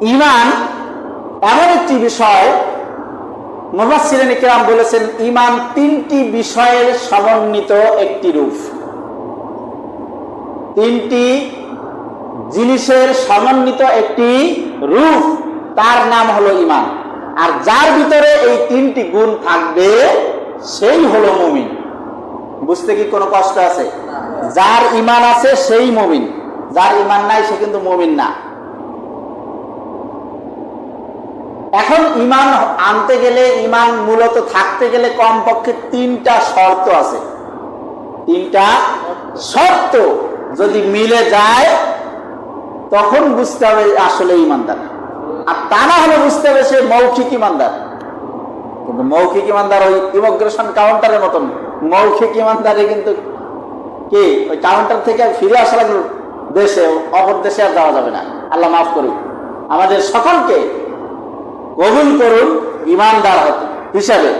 ইমান এমন একটি বিষয় মুফাসসিরিন ইকরাম বলেছেন ইমান তিনটি বিষয়ের সমন্বিত একটি রূপ। তিনটি জিনিসের সমন্বিত একটি রূপ তার নাম হলো ইমান আর যার ভিতরে এই তিনটি গুণ থাকবে সেই হলো মুমিন। বুঝতে কি কোনো কষ্ট আছে? যার ইমান আছে সেই মুমিন। যার ইমান নাই সে কিন্তু মুমিন না। এখন ইমান আনতে গেলে, ইমান মূলত থাকতে গেলে কমপক্ষে তিনটা শর্ত আছে। তিনটা শর্ত যদি মিলে যায়, তখন বুঝতে হবে আসলে ইমানদার। আর তা না হলে বুঝতে হবে সে মৌখিক ইমানদার। কিন্তু মৌখিক ইমানদার ওই ইমিগ্রেশন কাউন্টারের মতন। মৌখিক ইমানদারে কিন্তু কি? ওই কাউন্টার থেকে ফিরে আসা লাগল দেশে, অপর দেশে আর যাওয়া যাবে না। আল্লাহ মাফ করুন আমাদের সকলকে কবুল করুন ইমানদার হিসাবে